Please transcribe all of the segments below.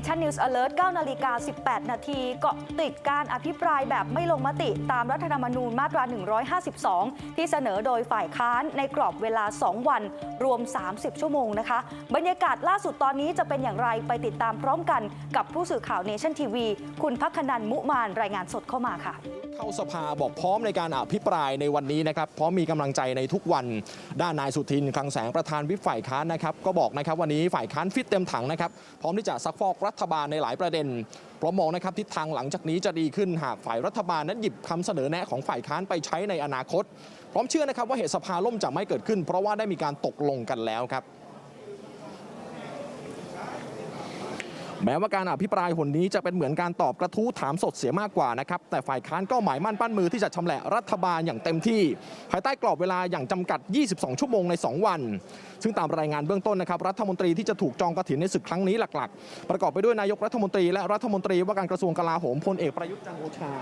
Nation News Alert 9นาฬิกา18 นาทีเกาะติดการอภิปรายแบบไม่ลงมติตามรัฐธรรมนูญมาตรา 152 ที่เสนอโดยฝ่ายค้านในกรอบเวลา 2 วัน รวม 30 ชั่วโมงนะคะ บรรยากาศล่าสุดตอนนี้จะเป็นอย่างไรไปติดตามพร้อมกันกับผู้สื่อข่าว Nation TV คุณพักนันมุมานรายงานสดเข้ามาค่ะ เข้าสภาบอกพร้อมในการอภิปรายในวันนี้นะครับพร้อมมีกำลังใจในทุกวัน ด้านนายสุทินคลังแสงประธานวิปฝ่ายค้านนะครับก็บอกนะครับวันนี้ฝ่ายค้านฟิตเต็มถังนะครับพร้อมที่จะซักฟอกรัฐบาลในหลายประเด็นเพราะมองนะครับทิศทางหลังจากนี้จะดีขึ้นหากฝ่ายรัฐบาลนั้นหยิบคำเสนอแนะของฝ่ายค้านไปใช้ในอนาคต พร้อมเชื่อนะครับว่าเหตุสภาล่มจะไม่เกิดขึ้น เพราะว่าได้มีการตกลงกันแล้วครับ แม้ว่าการอภิปรายหนนี้จะเป็นเหมือนการตอบกระทู้ถามสดเสียมากกว่านะครับแต่ฝ่ายค้านก็หมายมั่นปั้นมือที่จะชำแหละรัฐบาลอย่างเต็มที่ ภายใต้กรอบเวลาอย่างจำกัด 22 ชั่วโมงใน 2 วัน ซึ่งตามรายงานเบื้องต้นนะครับรัฐมนตรีที่จะถูกจองกระถินในศึกครั้งนี้หลักๆ ประกอบไปด้วยนายกรัฐมนตรี และรัฐมนตรีว่าการกระทรวงกลาโหมพลเอกประยุทธ์จันทร์โอชา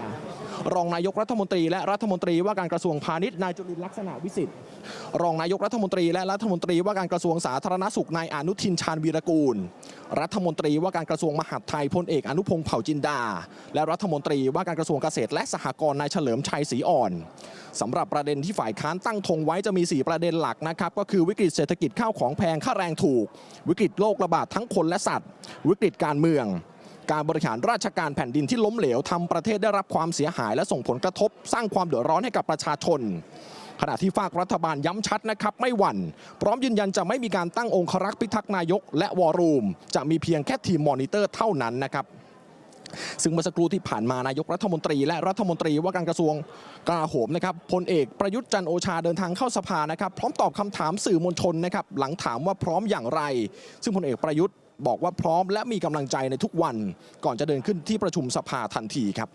รองนายกรัฐมนตรี และรัฐมนตรีว่าการกระทรวงพาณิชย์นายจุลินลักษณะวิสิทธิ์รองนายกรัฐมนตรี และรัฐมนตรีว่าการกระทรวงสาธารณสุขนายอนุทินชาญวีรกูล รัฐมนตรีว่าการกระทรวงมหาดไทยพลเอกอนุพงศ์เผ่าจินดา และรัฐมนตรีว่าการกระทรวงเกษตรและสหกรณ์นายเฉลิมชัยศรีอ่อนสำหรับประเด็นที่ฝ่ายค้านตั้งธงไว้จะมี 4 ประเด็นหลักนะครับ ก็คือวิกฤตเศรษฐกิจข้าวของแพงค่าแรงถูก วิกฤตโรคระบาดทั้งคนและสัตว์ วิกฤตการเมือง การบริหารราชการแผ่นดินที่ล้มเหลวทำประเทศได้รับความเสียหาย และส่งผลกระทบ สร้างความเดือดร้อนให้กับประชาชน ขณะที่ฝากรัฐบาลย้ำชัดนะครับไม่หวั่น พร้อมยืนยันจะไม่มีการตั้งองครักษ์พิทักษ์นายก และวอรูม จะมีเพียงแค่ทีมมอนิเตอร์เท่านั้นนะครับซึ่งเมื่อสักครู่ที่ผ่านมานายกรัฐมนตรี และรัฐมนตรีว่าการกระทรวงกลาโหมนะครับพลเอกประยุทธ์จันโอชาเดินทางเข้าสภานะครับ พร้อมตอบคำถามสื่อมวลชนนะครับ หลังถามว่าพร้อมอย่างไร ซึ่งพลเอกประยุทธ์บอกว่าพร้อมและมีกำลังใจในทุกวัน ก่อนจะเดินขึ้นที่ประชุมสภาทันทีครับ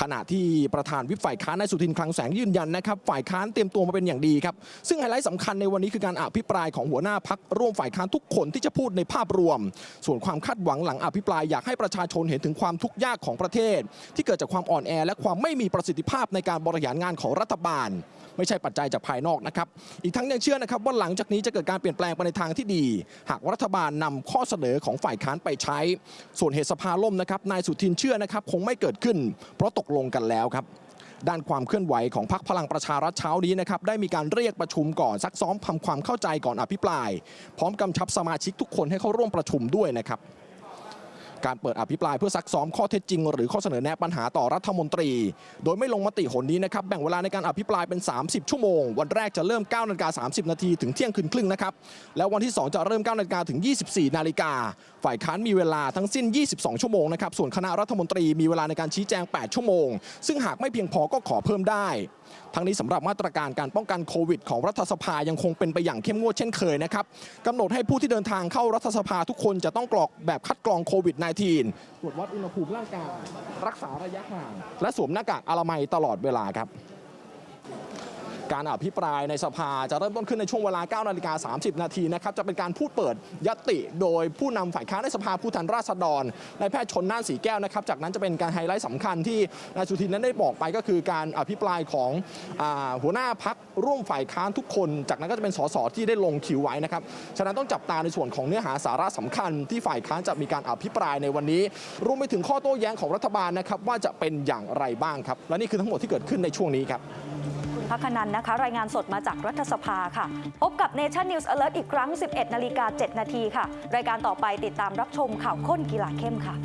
ขณะที่ประธานวิปฝ่ายค้านนายสุทินคลังแสงยืนยันนะครับฝ่ายค้านเตรียมตัวมาเป็นอย่างดีครับ ซึ่งไฮไลท์สำคัญในวันนี้คือการอภิปรายของหัวหน้าพักร่วมฝ่ายค้านทุกคนที่จะพูดในภาพรวม ส่วนความคาดหวังหลังอภิปรายอยากให้ประชาชนเห็นถึงความทุกข์ยากของประเทศ ที่เกิดจากความอ่อนแอ และความไม่มีประสิทธิภาพในการบริหารงานของรัฐบาล ไม่ใช่ปัจจัยจากภายนอกนะครับอีกทั้งยังเชื่อนะครับว่าหลังจากนี้จะเกิดการเปลี่ยนแปลงไปในทางที่ดี หากรัฐบาลนำข้อเสนอของฝ่ายค้านไปใช้ ส่วนเหตุสภาล่มนะครับนายสุทินเชื่อนะครับคงไม่เกิดขึ้นเพราะตกลงกันแล้วครับด้านความเคลื่อนไหวของพรรคพลังประชารัฐเช้านี้นะครับได้มีการเรียกประชุมก่อนซักซ้อมทำความเข้าใจก่อนอภิปราย พร้อมกำชับสมาชิกทุกคนให้เข้าร่วมประชุมด้วยนะครับ การเปิดอภิปรายเพื่อซักซ้อมข้อเท็จจริง หรือข้อเสนอแนะปัญหาต่อรัฐมนตรี โดยไม่ลงมติหนนี้นะครับแบ่งเวลาในการอภิปรายเป็น 30 ชั่วโมง วันแรกจะเริ่ม9นาฬิกา30 นาทีถึงเที่ยงคืนครึ่งนะครับแล้ววันที่ 2 จะเริ่ม9นาฬิกาถึง 24 นาฬิกา ฝ่ายค้านมีเวลาทั้งสิ้น 22 ชั่วโมงนะครับส่วนคณะรัฐมนตรีมีเวลาในการชี้แจง 8 ชั่วโมง ซึ่งหากไม่เพียงพอก็ขอเพิ่มได้ ทั้งนี้สำหรับมาตรการการป้องกันโควิด ของรัฐสภายังคงเป็นไปอย่างเข้มงวดเช่นเคยนะครับกำหนดให้ผู้ที่เดินทางเข้ารัฐสภาทุกคนจะต้องกรอกแบบคัดกรองโควิด -19 ตรวจวัดอุณหภูมิร่างกายรักษาระยะห่างและสวมหน้ากากอนามัยตลอดเวลาครับ การอภิปรายในสภาจะเริ่มต้นขึ้นในช่วงเวลา9นาฬิกา30 นาทีนะครับจะเป็นการพูดเปิดยติโดยผู้นำฝ่ายค้านในสภาผู้แทนราษฎรนายแพทย์ชนน่านสีแก้วนะครับจากนั้นจะเป็นการไฮไลท์สำคัญที่นายสุทินนั้นได้บอกไปก็คือการอภิปรายของอหัวหน้าพักร่วมฝ่ายค้านทุกคน จากนั้นก็จะเป็นสสที่ได้ลงคิวไว้นะครับฉะนั้นต้องจับตาในส่วนของเนื้อหาสาระสำคัญที่ฝ่ายค้านจะมีการอภิปรายในวันนี้ รวมไปถึงข้อโต้แย้งของรัฐบาลนะครับว่าจะเป็นอย่างไรบ้างครับ และนี่คือทั้งหมดที่เกิดขึ้นในช่วงนี้ครับ พักนันนะคะ รายงานสดมาจากรัฐสภาค่ะ พบกับ Nation News Alert อีกครั้ง 11 นาฬิกา 7 นาทีค่ะ รายการต่อไปติดตามรับชมข่าวข้นกีฬาเข้มค่ะ